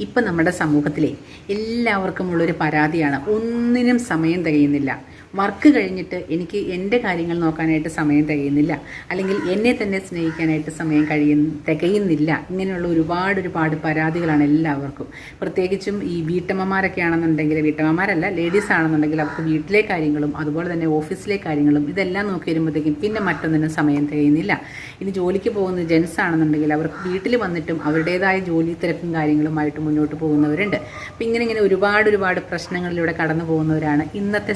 ഇപ്പം നമ്മുടെ സമൂഹത്തിലെ എല്ലാവർക്കും ഉള്ളൊരു പരാതിയാണ് ഒന്നിനും സമയം തികയുന്നില്ല. വർക്ക് കഴിഞ്ഞിട്ട് എനിക്ക് എന്റെ കാര്യങ്ങൾ നോക്കാനായിട്ട് സമയം തികയുന്നില്ല. അല്ലെങ്കിൽ എന്നെ തന്നെ സ്നേഹിക്കാനായിട്ട് സമയം കഴിയുന്ന തികയുന്നില്ല. ഇങ്ങനെയുള്ള ഒരുപാട് ഒരുപാട് പരാതികളാണ് എല്ലാവർക്കും. പ്രത്യേകിച്ചും ഈ വീട്ടമ്മമാരൊക്കെ ആണെന്നുണ്ടെങ്കിൽ വീട്ടമ്മമാരല്ല ലേഡീസ് ആണെന്നുണ്ടെങ്കിൽ അവർക്ക് വീട്ടിലെ കാര്യങ്ങളും അതുപോലെ തന്നെ ഓഫീസിലെ കാര്യങ്ങളും ഇതെല്ലാം നോക്കി വരുമ്പോഴത്തേക്കും പിന്നെ മറ്റൊന്നിനും സമയം തികയുന്നില്ല. ഇനി ജോലിക്ക് പോകുന്ന ജെൻസ് ആണെന്നുണ്ടെങ്കിൽ അവർക്ക് വീട്ടിൽ വന്നിട്ടും അവരുടേതായ ജോലി തിരക്കും കാര്യങ്ങളുമായിട്ട് മുന്നോട്ട് പോകുന്നവരുണ്ട്. അപ്പം ഇങ്ങനെ ഇങ്ങനെ ഒരുപാട് ഒരുപാട് പ്രശ്നങ്ങളിലൂടെ കടന്നു പോകുന്നവരാണ് ഇന്നത്തെ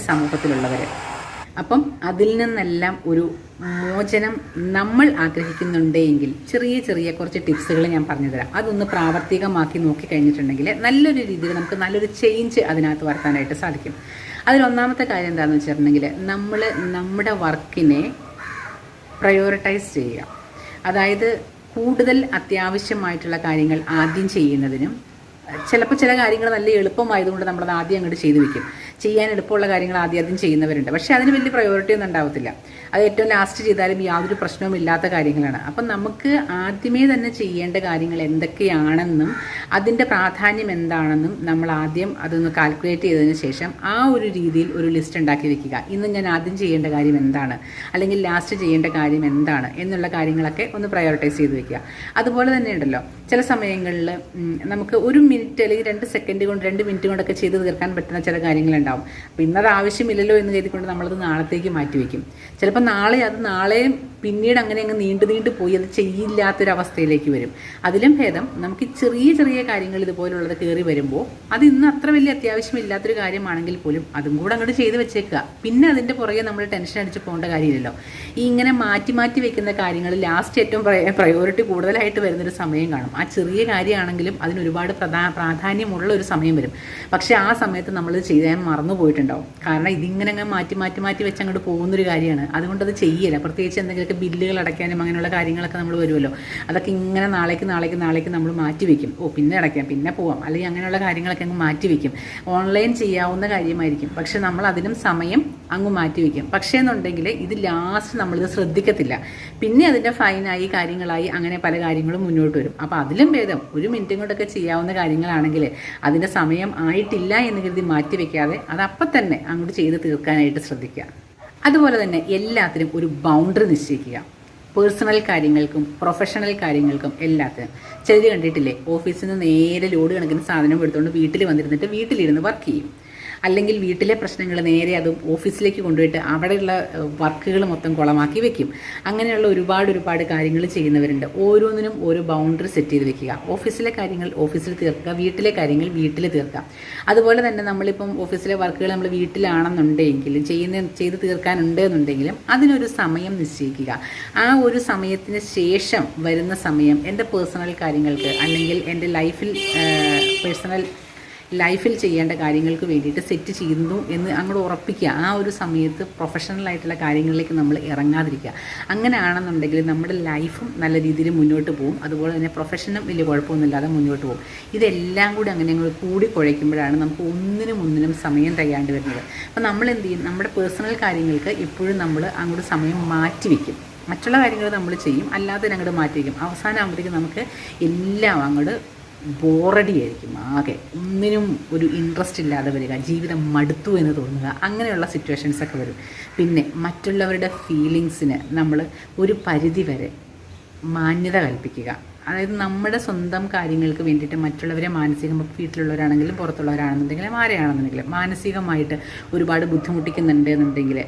സമൂഹത്തിലുള്ളവർ അപ്പം അതിൽ നിന്നെല്ലാം ഒരു മോചനം നമ്മൾ ആഗ്രഹിക്കുന്നുണ്ടെങ്കിൽ ചെറിയ ചെറിയ കുറച്ച് ടിപ്സുകൾ ഞാൻ പറഞ്ഞുതരാം. അതൊന്ന് പ്രാവർത്തികമാക്കി നോക്കി കഴിഞ്ഞിട്ടുണ്ടെങ്കിൽ നല്ലൊരു രീതിയിൽ നമുക്ക് നല്ലൊരു ചേഞ്ച് അതിനകത്ത് വരുത്താനായിട്ട് സാധിക്കും. അതിലൊന്നാമത്തെ കാര്യം എന്താണെന്ന് വെച്ചിട്ടുണ്ടെങ്കിൽ നമ്മൾ നമ്മുടെ വർക്കിനെ പ്രയോറിറ്റൈസ് ചെയ്യുക. അതായത് കൂടുതൽ അത്യാവശ്യമായിട്ടുള്ള കാര്യങ്ങൾ ആദ്യം ചെയ്യുന്നതിനും ചിലപ്പോൾ ചില കാര്യങ്ങൾ നല്ല എളുപ്പമായതുകൊണ്ട് നമ്മളത് ആദ്യം അങ്ങോട്ട് ചെയ്തു വെക്കും. ചെയ്യാൻ എളുപ്പമുള്ള കാര്യങ്ങൾ ആദ്യം ആദ്യം ചെയ്യുന്നവരുണ്ട്. പക്ഷേ അതിന് വലിയ പ്രയോറിറ്റി ഒന്നും ഉണ്ടാവത്തില്ല. അത് ഏറ്റവും ലാസ്റ്റ് ചെയ്താലും യാതൊരു പ്രശ്നവും ഇല്ലാത്ത കാര്യങ്ങളാണ്. അപ്പം നമുക്ക് ആദ്യമേ തന്നെ ചെയ്യേണ്ട കാര്യങ്ങൾ എന്തൊക്കെയാണെന്നും അതിന്റെ പ്രാധാന്യം എന്താണെന്നും നമ്മൾ ആദ്യം അതൊന്ന് കാൽക്കുലേറ്റ് ചെയ്തതിന് ശേഷം ആ ഒരു രീതിയിൽ ഒരു ലിസ്റ്റ് ഉണ്ടാക്കി വെക്കുക. ഇന്ന് ഞാൻ ആദ്യം ചെയ്യേണ്ട കാര്യം എന്താണ്? അല്ലെങ്കിൽ ലാസ്റ്റ് ചെയ്യേണ്ട കാര്യം എന്താണ്? എന്നുള്ള കാര്യങ്ങളൊക്കെ ഒന്ന് പ്രയോറിറ്റൈസ് ചെയ്ത് വെക്കുക. അതുപോലെ തന്നെ ഉണ്ടല്ലോ. ചില സമയങ്ങളിൽ നമുക്ക് ഒരു മിനിറ്റ് അല്ലെങ്കിൽ രണ്ട് സെക്കൻഡ് കൊണ്ട് രണ്ട് മിനിറ്റ് കൊണ്ടൊക്കെ ചെയ്ത് തീർക്കാൻ പറ്റുന്ന ചില കാര്യങ്ങളുണ്ടാവും. അപ്പോൾ ഇന്നത് ആവശ്യമില്ലല്ലോ എന്ന് കരുതിക്കൊണ്ട് നമ്മളത് നാളത്തേക്ക് മാറ്റി വയ്ക്കും ചിലപ്പോൾ നാളെ അത് നാളെയും പിന്നീട് അങ്ങനെ അങ്ങ് നീണ്ടു നീണ്ടു പോയി അത് ചെയ്യില്ലാത്തൊരവസ്ഥയിലേക്ക് വരും. അതിലും ഭേദം നമുക്ക് ചെറിയ ചെറിയ കാര്യങ്ങൾ ഇതുപോലുള്ളത് കയറി വരുമ്പോൾ അത് ഇന്ന് അത്ര വലിയ അത്യാവശ്യമില്ലാത്തൊരു കാര്യമാണെങ്കിൽ പോലും അതും കൂടെ അങ്ങോട്ട് ചെയ്ത് വെച്ചേക്കുക. പിന്നെ അതിന്റെ പുറകെ നമ്മൾ ടെൻഷൻ അടിച്ച് പോകേണ്ട കാര്യമില്ലല്ലോ. ഈ ഇങ്ങനെ മാറ്റി മാറ്റി വെക്കുന്ന കാര്യങ്ങൾ ലാസ്റ്റ് ഏറ്റവും പ്രയോറിറ്റി കൂടുതലായിട്ട് വരുന്നൊരു സമയം കാണും. ആ ചെറിയ കാര്യമാണെങ്കിലും അതിന് ഒരുപാട് പ്രധാ പ്രാധാന്യമുള്ള ഒരു സമയം വരും. പക്ഷേ ആ സമയത്ത് നമ്മൾ ചെയ്യാൻ മറന്നു പോയിട്ടുണ്ടാവും. കാരണം ഇതിങ്ങനെ അങ്ങ് മാറ്റി മാറ്റി മാറ്റി വെച്ച് അങ്ങോട്ട് പോകുന്നൊരു കാര്യമാണ്. അതുകൊണ്ട് അത് ചെയ്യില്ല. പ്രത്യേകിച്ച് എന്തെങ്കിലുമൊക്കെ ബില്ലുകൾ അടയ്ക്കാനും അങ്ങനെയുള്ള കാര്യങ്ങളൊക്കെ നമ്മൾ വരുമല്ലോ. അതൊക്കെ ഇങ്ങനെ നാളേക്ക് നാളേക്ക് നാളേക്ക് നമ്മൾ മാറ്റി വെക്കും. ഓ പിന്നെ അടയ്ക്കാം പിന്നെ പോവാം. അല്ലെങ്കിൽ അങ്ങനെയുള്ള കാര്യങ്ങളൊക്കെ അങ്ങ് മാറ്റി വെക്കും. ഓൺലൈൻ ചെയ്യാവുന്ന കാര്യമായിരിക്കും. പക്ഷെ നമ്മൾ അതിനും സമയം അങ്ങ് മാറ്റി വെക്കും. പക്ഷേ എന്നുണ്ടെങ്കിൽ ഇത് ലാസ്റ്റ് നമ്മളിത് ശ്രദ്ധിക്കത്തില്ല. പിന്നെ അതിന്റെ ഫൈനായി കാര്യങ്ങളായി അങ്ങനെ പല കാര്യങ്ങളും മുന്നോട്ട് വരും. അപ്പോൾ അതിലും ഭേദം. ഒരു മിനിറ്റും കൊണ്ടൊക്കെ ചെയ്യാവുന്ന കാര്യങ്ങളാണെങ്കിൽ അതിന്റെ സമയം ആയിട്ടില്ല എന്ന് കരുതി മാറ്റിവെക്കാതെ അത് അപ്പം തന്നെ അങ്ങോട്ട് ചെയ്ത് തീർക്കാനായിട്ട് ശ്രദ്ധിക്കുക. അതുപോലെ തന്നെ എല്ലാത്തിനും ഒരു ബൗണ്ടറി നിശ്ചയിക്കുക. പേഴ്സണൽ കാര്യങ്ങൾക്കും പ്രൊഫഷണൽ കാര്യങ്ങൾക്കും എല്ലാത്തിനും. ചിലർ കണ്ടിട്ടില്ലേ? ഓഫീസിൽ നിന്ന് നേരെ ലോഡ് കണക്കിന് സാധനം എടുത്തുകൊണ്ട് വീട്ടിൽ വന്നിരുന്നിട്ട് വീട്ടിലിരുന്ന് വർക്ക് ചെയ്യും. അല്ലെങ്കിൽ വീട്ടിലെ പ്രശ്നങ്ങൾ നേരെ അതും ഓഫീസിലേക്ക് കൊണ്ടുപോയിട്ട് അവിടെയുള്ള വർക്കുകൾ മൊത്തം കുളമാക്കി വെക്കും. അങ്ങനെയുള്ള ഒരുപാട് ഒരുപാട് കാര്യങ്ങൾ ചെയ്യുന്നവരുണ്ട്. ഓരോന്നിനും ഓരോ ബൗണ്ടറി സെറ്റ് ചെയ്ത് വെക്കുക. ഓഫീസിലെ കാര്യങ്ങൾ ഓഫീസിൽ തീർക്കുക വീട്ടിലെ കാര്യങ്ങൾ വീട്ടിൽ തീർക്കുക. അതുപോലെ തന്നെ നമ്മളിപ്പം ഓഫീസിലെ വർക്കുകൾ നമ്മൾ വീട്ടിലാണെന്നുണ്ടെങ്കിലും ചെയ്യുന്ന ചെയ്ത് തീർക്കാനുണ്ട് എന്നുണ്ടെങ്കിലും അതിനൊരു സമയം നിശ്ചയിക്കുക. ആ ഒരു സമയത്തിന് ശേഷം വരുന്ന സമയം എന്റെ പേഴ്സണൽ കാര്യങ്ങൾക്ക് അല്ലെങ്കിൽ എന്റെ ലൈഫിൽ പേഴ്സണൽ ലൈഫിൽ ചെയ്യേണ്ട കാര്യങ്ങൾക്ക് വേണ്ടിയിട്ട് സെറ്റ് ചെയ്യുന്നു എന്ന് അങ്ങോട്ട് ഉറപ്പിക്കുക. ആ ഒരു സമയത്ത് പ്രൊഫഷണലായിട്ടുള്ള കാര്യങ്ങളിലേക്ക് നമ്മൾ ഇറങ്ങാതിരിക്കുക. അങ്ങനെയാണെന്നുണ്ടെങ്കിൽ നമ്മുടെ ലൈഫും നല്ല രീതിയിൽ മുന്നോട്ട് പോകും. അതുപോലെ തന്നെ പ്രൊഫഷനും വലിയ കുഴപ്പമൊന്നുമില്ലാതെ മുന്നോട്ട് പോകും. ഇതെല്ലാം കൂടി അങ്ങനെ ഞങ്ങൾ കൂടി കുഴയ്ക്കുമ്പോഴാണ് നമുക്ക് ഒന്നിനും ഒന്നിനും സമയം തികയാണ്ട് വരുന്നത്. അപ്പോൾ നമ്മൾ എന്ത് ചെയ്യും? നമ്മുടെ പേഴ്സണൽ കാര്യങ്ങൾക്ക് എപ്പോഴും നമ്മൾ അങ്ങോട്ട് സമയം മാറ്റി വയ്ക്കും മറ്റുള്ള കാര്യങ്ങൾ നമ്മൾ ചെയ്യും. അല്ലാതെ അങ്ങോട്ട് മാറ്റി വയ്ക്കും അവസാനം നമുക്ക് എല്ലാം അങ്ങോട്ട് ബോറടി ആയിരിക്കും ആകെ ഒന്നിനും ഒരു ഇൻട്രസ്റ്റ് ഇല്ലാതെ വരിക. ജീവിതം മടുത്തു എന്ന് തോന്നുക. അങ്ങനെയുള്ള സിറ്റുവേഷൻസൊക്കെ വരും. പിന്നെ മറ്റുള്ളവരുടെ ഫീലിങ്സിന് നമ്മൾ ഒരു പരിധി വരെ മാന്യത കൽപ്പിക്കുക. അതായത് നമ്മുടെ സ്വന്തം കാര്യങ്ങൾക്ക് വേണ്ടിയിട്ട് മറ്റുള്ളവരെ മാനസികം വീട്ടിലുള്ളവരാണെങ്കിലും പുറത്തുള്ളവരാണെന്നുണ്ടെങ്കിലും ആരെയാണെന്നുണ്ടെങ്കിലും മാനസികമായിട്ട് ഒരുപാട് ബുദ്ധിമുട്ടിക്കുന്നുണ്ട് എന്നുണ്ടെങ്കിൽ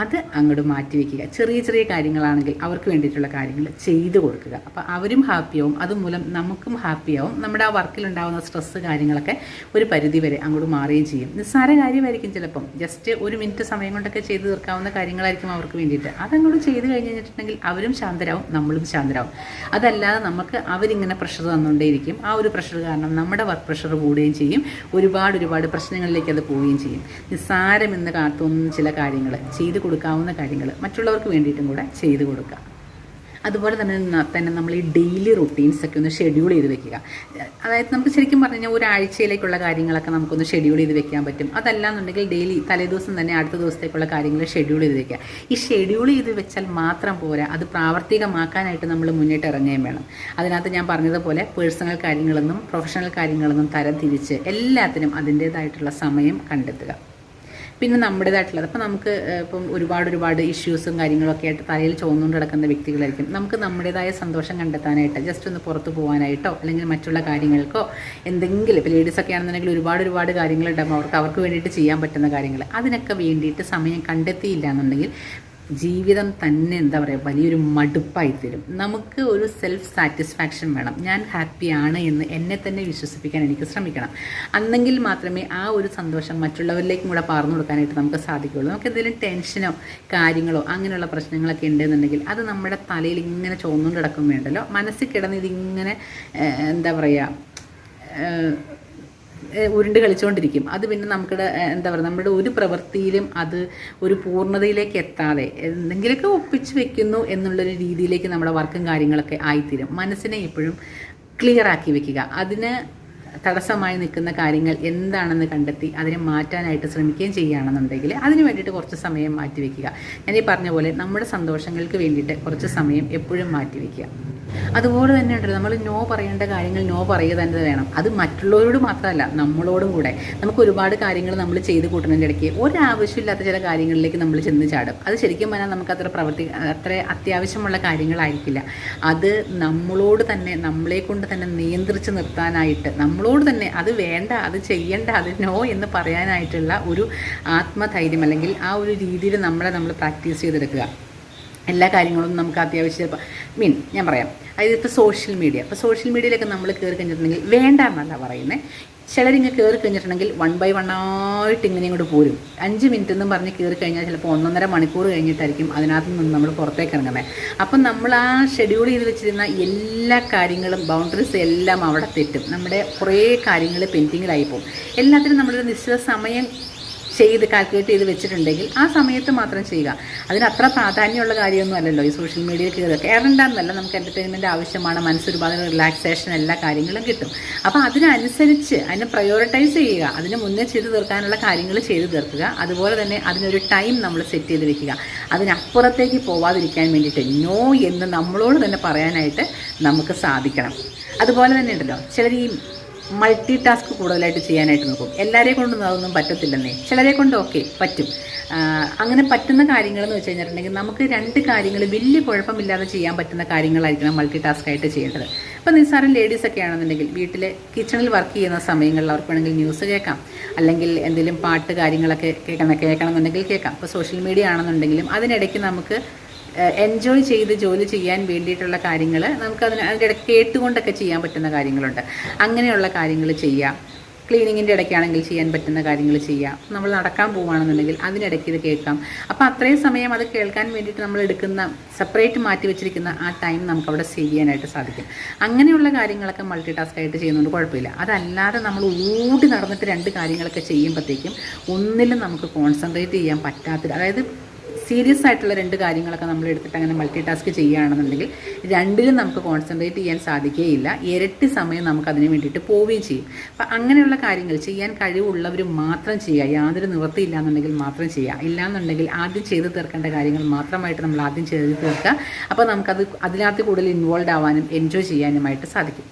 അത് അങ്ങോട്ട് മാറ്റി വയ്ക്കുക ചെറിയ ചെറിയ കാര്യങ്ങളാണെങ്കിൽ അവർക്ക് വേണ്ടിയിട്ടുള്ള കാര്യങ്ങൾ ചെയ്തു കൊടുക്കുക. അപ്പോൾ അവരും ഹാപ്പിയാവും അതുമൂലം നമുക്കും ഹാപ്പിയാവും നമ്മുടെ ആ വർക്കിലുണ്ടാകുന്ന സ്ട്രെസ്സ് കാര്യങ്ങളൊക്കെ ഒരു പരിധി വരെ അങ്ങോട്ട് മാറുകയും ചെയ്യും. നിസ്സാര കാര്യമായിരിക്കും ചിലപ്പം. ജസ്റ്റ് ഒരു മിനിറ്റ് സമയം കൊണ്ടൊക്കെ ചെയ്തു തീർക്കാവുന്ന കാര്യങ്ങളായിരിക്കും അവർക്ക് വേണ്ടിയിട്ട്. അതങ്ങോട്ട് ചെയ്ത് കഴിഞ്ഞിട്ടുണ്ടെങ്കിൽ അവരും ശാന്തരാവും നമ്മളും ശാന്തരാവും. അതല്ലാതെ നമുക്ക് അവരിങ്ങനെ പ്രഷർ തന്നുകൊണ്ടേയിരിക്കും ആ ഒരു പ്രഷർ കാരണം നമ്മുടെ വർക്ക് പ്രഷർ കൂടുകയും ചെയ്യും. ഒരുപാട് ഒരുപാട് പ്രശ്നങ്ങളിലേക്ക് അത് പോവുകയും ചെയ്യും. നിസ്സാരമെന്ന് കാത്തുന്ന ചില കാര്യങ്ങൾ ചെയ്തു കൊടുക്കാവുന്ന കാര്യങ്ങൾ മറ്റുള്ളവർക്ക് വേണ്ടിയിട്ടും കൂടെ ചെയ്തു കൊടുക്കുക അതുപോലെ തന്നെ തന്നെ നമ്മൾ ഈ ഡെയിലി റുട്ടീൻസ് ഒക്കെ ഒന്ന് ഷെഡ്യൂൾ ചെയ്ത് വെക്കുക. അതായത് നമുക്ക് ശരിക്കും പറഞ്ഞു കഴിഞ്ഞാൽ ഒരാഴ്ചയിലേക്കുള്ള കാര്യങ്ങളൊക്കെ നമുക്കൊന്ന് ഷെഡ്യൂൾ ചെയ്ത് വെക്കാൻ പറ്റും. അതല്ലാന്നുണ്ടെങ്കിൽ ഡെയിലി തലേദിവസം തന്നെ അടുത്ത ദിവസത്തേക്കുള്ള കാര്യങ്ങൾ ഷെഡ്യൂൾ ചെയ്ത് വെക്കുക. ഈ ഷെഡ്യൂൾ ചെയ്ത് വെച്ചാൽ മാത്രം പോരാ അത് പ്രാവർത്തികമാക്കാനായിട്ട് നമ്മൾ മുന്നിട്ട് ഇറങ്ങുകയും വേണം. അതിനകത്ത് ഞാൻ പറഞ്ഞതുപോലെ പേഴ്സണൽ കാര്യങ്ങളെന്നും പ്രൊഫഷണൽ കാര്യങ്ങളെന്നും തരം തിരിച്ച് എല്ലാത്തിനും അതിന്റേതായിട്ടുള്ള സമയം കണ്ടെത്തുക. പിന്നെ നമ്മുടേതായിട്ടുള്ളത്. അപ്പം നമുക്ക് ഇപ്പം ഒരുപാട് ഒരുപാട് ഇഷ്യൂസും കാര്യങ്ങളൊക്കെ ആയിട്ട് തലയിൽ ചുവന്നുകൊണ്ട് കിടക്കുന്ന വ്യക്തികളായിരിക്കും. നമുക്ക് നമ്മുടേതായ സന്തോഷം കണ്ടെത്താനായിട്ട് ജസ്റ്റ് ഒന്ന് പുറത്ത് പോകാനായിട്ടോ അല്ലെങ്കിൽ മറ്റുള്ള കാര്യങ്ങൾക്കോ എന്തെങ്കിലും ഇപ്പോൾ ലേഡീസൊക്കെ ആണെന്നുണ്ടെങ്കിൽ ഒരുപാട് ഒരുപാട് കാര്യങ്ങളുണ്ടാകും അവർക്ക് അവർക്ക് വേണ്ടിയിട്ട് ചെയ്യാൻ പറ്റുന്ന കാര്യങ്ങൾ. അതിനൊക്കെ വേണ്ടിയിട്ട് സമയം കണ്ടെത്തിയില്ല എന്നുണ്ടെങ്കിൽ ജീവിതം തന്നെ എന്താ പറയുക വലിയൊരു മടുപ്പായി തരും. നമുക്ക് ഒരു സെൽഫ് സാറ്റിസ്ഫാക്ഷൻ വേണം. ഞാൻ ഹാപ്പിയാണ് എന്ന് എന്നെ തന്നെ വിശ്വസിപ്പിക്കാൻ എനിക്ക് ശ്രമിക്കണം. അന്നെങ്കിൽ മാത്രമേ ആ ഒരു സന്തോഷം മറ്റുള്ളവരിലേക്കും കൂടെ പാർന്നു കൊടുക്കാനായിട്ട് നമുക്ക് സാധിക്കുകയുള്ളൂ. നമുക്ക് എന്തെങ്കിലും ടെൻഷനോ കാര്യങ്ങളോ അങ്ങനെയുള്ള പ്രശ്നങ്ങളൊക്കെ ഉണ്ടെന്നുണ്ടെങ്കിൽ അത് നമ്മുടെ തലയിൽ ഇങ്ങനെ ചോന്നുകൊണ്ട് കിടക്കും വേണ്ടല്ലോ മനസ്സിൽ കിടന്ന് ഇതിങ്ങനെ എന്താ പറയുക ഉരുണ്ട് കളിച്ചുകൊണ്ടിരിക്കും അത് പിന്നെ നമുക്കിടെ എന്താ പറയുക നമ്മുടെ ഒരു പ്രവൃത്തിയിലും അത് ഒരു പൂർണതയിലേക്ക് എത്താതെ എന്തെങ്കിലുമൊക്കെ ഒപ്പിച്ച് വെക്കുന്നു എന്നുള്ളൊരു രീതിയിലേക്ക് നമ്മുടെ വർക്കും കാര്യങ്ങളൊക്കെ ആയിത്തീരും. മനസ്സിനെ എപ്പോഴും ക്ലിയർ ആക്കി വെക്കുക. അതിന് തടസ്സമായി നിൽക്കുന്ന കാര്യങ്ങൾ എന്താണെന്ന് കണ്ടെത്തി അതിനെ മാറ്റാനായിട്ട് ശ്രമിക്കുകയും ചെയ്യുകയാണെന്നുണ്ടെങ്കിൽ അതിന് വേണ്ടിയിട്ട് കുറച്ച് സമയം മാറ്റിവെക്കുക. ഞാൻ ഈ പറഞ്ഞ പോലെ നമ്മുടെ സന്തോഷങ്ങൾക്ക് വേണ്ടിയിട്ട് കുറച്ച് സമയം എപ്പോഴും മാറ്റിവെക്കുക. അതുപോലെ തന്നെ ഉണ്ടല്ലോ നമ്മൾ നോ പറയേണ്ട കാര്യങ്ങൾ നോ പറയുക തന്നെ വേണം. അത് മറ്റുള്ളവരോട് മാത്രമല്ല നമ്മളോടും കൂടെ. നമുക്ക് ഒരുപാട് കാര്യങ്ങൾ നമ്മൾ ചെയ്ത് കൂട്ടുന്നതിന്റെ ഇടയ്ക്ക് ഒരാവശ്യമില്ലാത്ത ചില കാര്യങ്ങളിലേക്ക് നമ്മൾ ചെന്ന് ചാടും. അത് ശരിക്കും പറഞ്ഞാൽ നമുക്ക് അത്ര പ്രവർത്തി അത്ര അത്യാവശ്യമുള്ള കാര്യങ്ങളായിരിക്കില്ല. അത് നമ്മളോട് തന്നെ നമ്മളെ കൊണ്ട് തന്നെ നിയന്ത്രിച്ച് നിർത്താനായിട്ട് നമ്മളോട് തന്നെ അത് വേണ്ട അത് ചെയ്യേണ്ട അത് നോ എന്ന് പറയാനായിട്ടുള്ള ഒരു ആത്മധൈര്യം അല്ലെങ്കിൽ ആ ഒരു രീതിയിൽ നമ്മളെ നമ്മൾ പ്രാക്ടീസ് ചെയ്തെടുക്കുക. എല്ലാ കാര്യങ്ങളും നമുക്ക് അത്യാവശ്യം മീൻ ഞാൻ പറയാം. അതായത് ഇപ്പോൾ സോഷ്യൽ മീഡിയ ഇപ്പോൾ സോഷ്യൽ മീഡിയയിലൊക്കെ നമ്മൾ കയറി കഴിഞ്ഞിട്ടുണ്ടെങ്കിൽ വേണ്ട എന്നല്ല പറയുന്നത് ചിലരിങ്ങ് കയറി കഴിഞ്ഞിട്ടുണ്ടെങ്കിൽ വൺ ബൈ വൺ ആയിട്ട് ഇങ്ങനെ ഇങ്ങോട്ട് പോരും. അഞ്ച് മിനിറ്റ് എന്നും പറഞ്ഞ് കയറി കഴിഞ്ഞാൽ ചിലപ്പോൾ ഒന്നൊന്നര മണിക്കൂർ കഴിഞ്ഞിട്ടായിരിക്കും അതിനകത്ത് നിന്ന് നമ്മൾ പുറത്തേക്ക് ഇറങ്ങുന്നത് അപ്പം നമ്മൾ ആ ഷെഡ്യൂൾ ചെയ്ത് വെച്ചിരുന്ന എല്ലാ കാര്യങ്ങളും ബൗണ്ടറീസ് എല്ലാം അവിടെ തെറ്റും. നമ്മുടെ കുറേ കാര്യങ്ങൾ പെൻഡിങ്ങിലായി പോകും. എല്ലാത്തിനും നമ്മളൊരു നിശ്ചിത സമയം ചെയ്ത് കാൽക്കുലേറ്റ് ചെയ്ത് വെച്ചിട്ടുണ്ടെങ്കിൽ ആ സമയത്ത് മാത്രം ചെയ്യുക. അതിന് അത്ര പ്രാധാന്യമുള്ള കാര്യമൊന്നും അല്ലല്ലോ ഈ സോഷ്യൽ മീഡിയയിൽ കയറുക. കയറണ്ടെന്നല്ല നമുക്ക് എന്റർടൈൻമെന്റ് ആവശ്യമാണ് മനസ്സൊരുപാട് റിലാക്സേഷൻ എല്ലാ കാര്യങ്ങളും കിട്ടും. അപ്പോൾ അതിനനുസരിച്ച് അതിനെ പ്രയോറിറ്റൈസ് ചെയ്യുക. അതിന് മുന്നേ ചെയ്ത് തീർക്കാനുള്ള കാര്യങ്ങൾ ചെയ്ത് തീർക്കുക. അതുപോലെ തന്നെ അതിനൊരു ടൈം നമ്മൾ സെറ്റ് ചെയ്ത് വെക്കുക. അതിനപ്പുറത്തേക്ക് പോവാതിരിക്കാൻ വേണ്ടിയിട്ട് നോ എന്ന് നമ്മളോട് തന്നെ പറയാനായിട്ട് നമുക്ക് സാധിക്കണം. അതുപോലെ തന്നെ ഉണ്ടല്ലോ ചിലർ ഈ മൾട്ടി ടാസ്ക് കൂടുതലായിട്ട് ചെയ്യാനായിട്ട് നോക്കും. എല്ലാവരെയും കൊണ്ടൊന്നും അതൊന്നും പറ്റത്തില്ലെന്നേ. ചിലരെ കൊണ്ട് ഓക്കെ പറ്റും. അങ്ങനെ പറ്റുന്ന കാര്യങ്ങൾ എന്ന് വെച്ച് കഴിഞ്ഞിട്ടുണ്ടെങ്കിൽ നമുക്ക് രണ്ട് കാര്യങ്ങൾ വലിയ കുഴപ്പമില്ലാതെ ചെയ്യാൻ പറ്റുന്ന കാര്യങ്ങളായിരിക്കണം മൾട്ടി ടാസ്ക് ആയിട്ട് ചെയ്യേണ്ടത്. ഇപ്പം നിസ്സാരം ലേഡീസൊക്കെ ആണെന്നുണ്ടെങ്കിൽ വീട്ടിൽ കിച്ചണിൽ വർക്ക് ചെയ്യുന്ന സമയങ്ങളിൽ അവർക്ക് വേണമെങ്കിൽ ന്യൂസ് കേൾക്കാം. അല്ലെങ്കിൽ എന്തെങ്കിലും പാട്ട് കാര്യങ്ങളൊക്കെ കേൾക്കണം കേൾക്കണമെന്നുണ്ടെങ്കിൽ കേൾക്കാം. ഇപ്പോൾ സോഷ്യൽ മീഡിയ ആണെന്നുണ്ടെങ്കിലും അതിനിടയ്ക്ക് നമുക്ക് എൻജോയ് ചെയ്ത് ജോലി ചെയ്യാൻ വേണ്ടിയിട്ടുള്ള കാര്യങ്ങൾ നമുക്ക് അതിന് അതിന്റെ ഇടയ്ക്ക് കേട്ടുകൊണ്ടൊക്കെ ചെയ്യാൻ പറ്റുന്ന കാര്യങ്ങളുണ്ട്. അങ്ങനെയുള്ള കാര്യങ്ങൾ ചെയ്യാം. ക്ലീനിങ്ങിന്റെ ഇടയ്ക്കാണെങ്കിൽ ചെയ്യാൻ പറ്റുന്ന കാര്യങ്ങൾ ചെയ്യാം. നമ്മൾ നടക്കാൻ പോവുകയാണെന്നുണ്ടെങ്കിൽ അതിനിടയ്ക്ക് ഇത് കേൾക്കാം. അപ്പോൾ അത്രയും സമയം അത് കേൾക്കാൻ വേണ്ടിയിട്ട് നമ്മൾ എടുക്കുന്ന സെപ്പറേറ്റ് മാറ്റി വെച്ചിരിക്കുന്ന ആ ടൈം നമുക്ക് അവിടെ സേവ് ചെയ്യാനായിട്ട് സാധിക്കും. അങ്ങനെയുള്ള കാര്യങ്ങളൊക്കെ മൾട്ടി ടാസ്ക് ആയിട്ട് ചെയ്യുന്നതുകൊണ്ട് കുഴപ്പമില്ല. അതല്ലാതെ നമ്മൾ ഓടി നടന്നിട്ട് രണ്ട് കാര്യങ്ങളൊക്കെ ചെയ്യുമ്പോഴത്തേക്കും ഒന്നിലും നമുക്ക് കോൺസെൻട്രേറ്റ് ചെയ്യാൻ പറ്റാത്ത അതായത് സീരിയസ് ആയിട്ടുള്ള രണ്ട് കാര്യങ്ങളൊക്കെ നമ്മൾ എടുത്തിട്ട് അങ്ങനെ മൾട്ടി ടാസ്ക് ചെയ്യുകയാണെന്നുണ്ടെങ്കിൽ രണ്ടിലും നമുക്ക് കോൺസെൻട്രേറ്റ് ചെയ്യാൻ സാധിക്കുകയില്ല. ഇരട്ടി സമയം നമുക്ക് അതിന് വേണ്ടിയിട്ട് പോവുകയും ചെയ്യും. അപ്പം അങ്ങനെയുള്ള കാര്യങ്ങൾ ചെയ്യാൻ കഴിവുള്ളവർ മാത്രം ചെയ്യുക. യാതൊരു നിവൃത്തിയില്ല എന്നുണ്ടെങ്കിൽ മാത്രം ചെയ്യുക. ഇല്ലാന്നുണ്ടെങ്കിൽ ആദ്യം ചെയ്ത് തീർക്കേണ്ട കാര്യങ്ങൾ മാത്രമായിട്ട് നമ്മൾ ആദ്യം ചെയ്ത് തീർക്കുക. അപ്പോൾ നമുക്കത് അതിനകത്ത് കൂടുതൽ ഇൻവോൾവ് ആവാനും എൻജോയ് ചെയ്യാനുമായിട്ട് സാധിക്കും.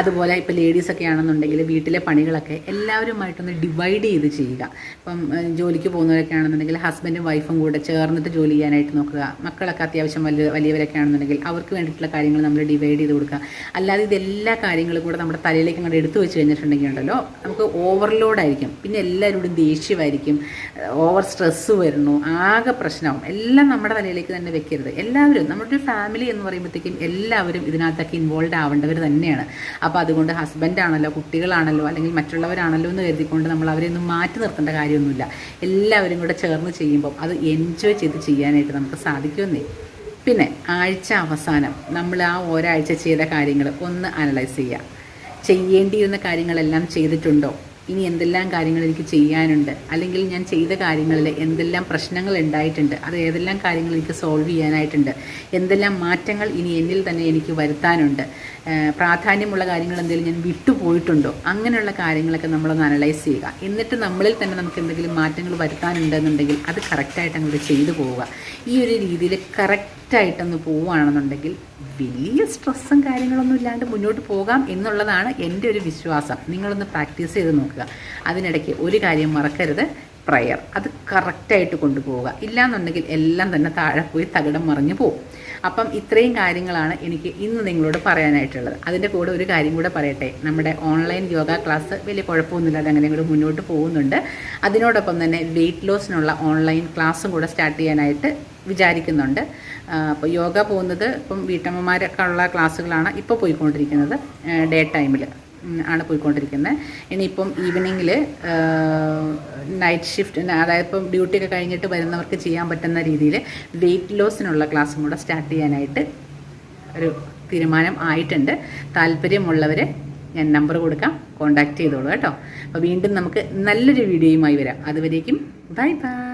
അതുപോലെ ഇപ്പോൾ ലേഡീസൊക്കെ ആണെന്നുണ്ടെങ്കിൽ വീട്ടിലെ പണികളൊക്കെ എല്ലാവരുമായിട്ടൊന്ന് ഡിവൈഡ് ചെയ്ത് ചെയ്യുക. ഇപ്പം ജോലിക്ക് പോകുന്നവരൊക്കെ ആണെന്നുണ്ടെങ്കിൽ ഹസ്ബൻഡും വൈഫും കൂടെ ചേർന്നിട്ട് ജോലി ചെയ്യാനായിട്ട് നോക്കുക. മക്കളൊക്കെ അത്യാവശ്യം വലിയ വലിയവരൊക്കെ ആണെന്നുണ്ടെങ്കിൽ അവർക്ക് വേണ്ടിയിട്ടുള്ള കാര്യങ്ങൾ നമ്മൾ ഡിവൈഡ് ചെയ്ത് കൊടുക്കുക. അല്ലാതെ ഇതെല്ലാ കാര്യങ്ങളും കൂടെ നമ്മുടെ തലയിലേക്ക് അങ്ങോട്ട് എടുത്തു വെച്ച് കഴിഞ്ഞിട്ടുണ്ടെങ്കിൽ ഉണ്ടല്ലോ നമുക്ക് ഓവർലോഡായിരിക്കും പിന്നെ എല്ലാവരോടും ദേഷ്യമായിരിക്കും. ഓവർ സ്ട്രെസ്സ് വരുന്നു. ആകെ പ്രശ്നവും എല്ലാം നമ്മുടെ തലയിലേക്ക് തന്നെ വെക്കരുത്. എല്ലാവരും നമ്മുടെ ഒരു ഫാമിലി എന്ന് പറയുമ്പോഴത്തേക്കും എല്ലാവരും ഇതിനകത്തൊക്കെ ഇൻവോൾവ് ആവേണ്ടവർ തന്നെയാണ്. അപ്പോൾ അതുകൊണ്ട് ഹസ്ബൻഡാണല്ലോ കുട്ടികളാണല്ലോ അല്ലെങ്കിൽ മറ്റുള്ളവരാണല്ലോ എന്ന് കരുതിക്കൊണ്ട് നമ്മൾ അവരെ ഒന്നും മാറ്റി നിർത്തേണ്ട കാര്യമൊന്നുമില്ല. എല്ലാവരും കൂടെ ചേർന്ന് ചെയ്യുമ്പോൾ അത് എൻജോയ് ചെയ്ത് ചെയ്യാനായിട്ട് നമുക്ക് സാധിക്കുമെന്നേ. പിന്നെ ആഴ്ച അവസാനം നമ്മൾ ആ ഒരാഴ്ച ചെയ്ത കാര്യങ്ങൾ ഒന്ന് അനലൈസ് ചെയ്യുക. ചെയ്യേണ്ടിയിരുന്ന കാര്യങ്ങളെല്ലാം ചെയ്തിട്ടുണ്ടോ? ഇനി എന്തെല്ലാം കാര്യങ്ങൾ എനിക്ക് ചെയ്യാനുണ്ട്? അല്ലെങ്കിൽ ഞാൻ ചെയ്ത കാര്യങ്ങളിൽ എന്തെല്ലാം പ്രശ്നങ്ങൾ ഉണ്ടായിട്ടുണ്ട്? അത് ഏതെല്ലാം കാര്യങ്ങൾ എനിക്ക് സോൾവ് ചെയ്യാനായിട്ടുണ്ട്? എന്തെല്ലാം മാറ്റങ്ങൾ ഇനി എന്നിൽ തന്നെ എനിക്ക് വരുത്താനുണ്ട്? പ്രാധാന്യമുള്ള കാര്യങ്ങൾ എന്തെങ്കിലും ഞാൻ വിട്ടുപോയിട്ടുണ്ടോ? അങ്ങനെയുള്ള കാര്യങ്ങളൊക്കെ നമ്മളൊന്ന് അനലൈസ് ചെയ്യുക. എന്നിട്ട് നമ്മളിൽ തന്നെ നമുക്ക് എന്തെങ്കിലും മാറ്റങ്ങൾ വരുത്താനുണ്ടെന്നുണ്ടെങ്കിൽ അത് കറക്റ്റായിട്ട് അങ്ങോട്ട് ചെയ്തു പോവുക. ഈ ഒരു രീതിയിൽ കറക്റ്റായിട്ടൊന്ന് പോവുകയാണെന്നുണ്ടെങ്കിൽ വലിയ സ്ട്രെസ്സും കാര്യങ്ങളൊന്നും ഇല്ലാണ്ട് മുന്നോട്ട് പോകാം എന്നുള്ളതാണ് എന്റെ ഒരു വിശ്വാസം. നിങ്ങളൊന്ന് പ്രാക്ടീസ് ചെയ്ത് നോക്കുക. അതിനിടയ്ക്ക് ഒരു കാര്യം മറക്കരുത്. പ്രയർ അത് കറക്റ്റായിട്ട് കൊണ്ടുപോവുക. ഇല്ലാന്നുണ്ടെങ്കിൽ എല്ലാം തന്നെ താഴെ പോയി തകിടം മറിഞ്ഞു പോകും അപ്പം ഇത്രയും കാര്യങ്ങളാണ് എനിക്ക് ഇന്ന് നിങ്ങളോട് പറയാനായിട്ടുള്ളത്. അതിന്റെ കൂടെ ഒരു കാര്യം കൂടെ പറയട്ടെ. നമ്മുടെ ഓൺലൈൻ യോഗ ക്ലാസ് വലിയ കുഴപ്പമൊന്നുമില്ലാതെ അങ്ങനെ കൂടെ മുന്നോട്ട് പോകുന്നുണ്ട്. അതിനോടൊപ്പം തന്നെ വെയിറ്റ് ലോസിനുള്ള ഓൺലൈൻ ക്ലാസ്സും കൂടെ സ്റ്റാർട്ട് ചെയ്യാനായിട്ട് വിചാരിക്കുന്നുണ്ട്. അപ്പോൾ യോഗ പോകുന്നത് ഇപ്പം വീട്ടമ്മമാരൊക്കെ ഉള്ള ക്ലാസ്സുകളാണ് ഇപ്പോൾ പോയിക്കൊണ്ടിരിക്കുന്നത് ഡേ ടൈമിൽ ആണ് പോയിക്കൊണ്ടിരിക്കുന്നത്. ഇനിയിപ്പം ഈവനിങ്ങിൽ നൈറ്റ് ഷിഫ്റ്റ് അതായത് ഇപ്പം ഡ്യൂട്ടി ഒക്കെ കഴിഞ്ഞിട്ട് വരുന്നവർക്ക് ചെയ്യാൻ പറ്റുന്ന രീതിയിൽ വെയിറ്റ് ലോസിനുള്ള ക്ലാസ്സും കൂടെ സ്റ്റാർട്ട് ചെയ്യാനായിട്ട് ഒരു തീരുമാനം ആയിട്ടുണ്ട്. താല്പര്യമുള്ളവർ ഞാൻ നമ്പർ കൊടുക്കാം. കോൺടാക്റ്റ് ചെയ്തോളൂ കേട്ടോ. അപ്പോൾ വീണ്ടും നമുക്ക് നല്ലൊരു വീഡിയോയുമായി വരാം. അതുവരേക്കും ബൈ ബൈ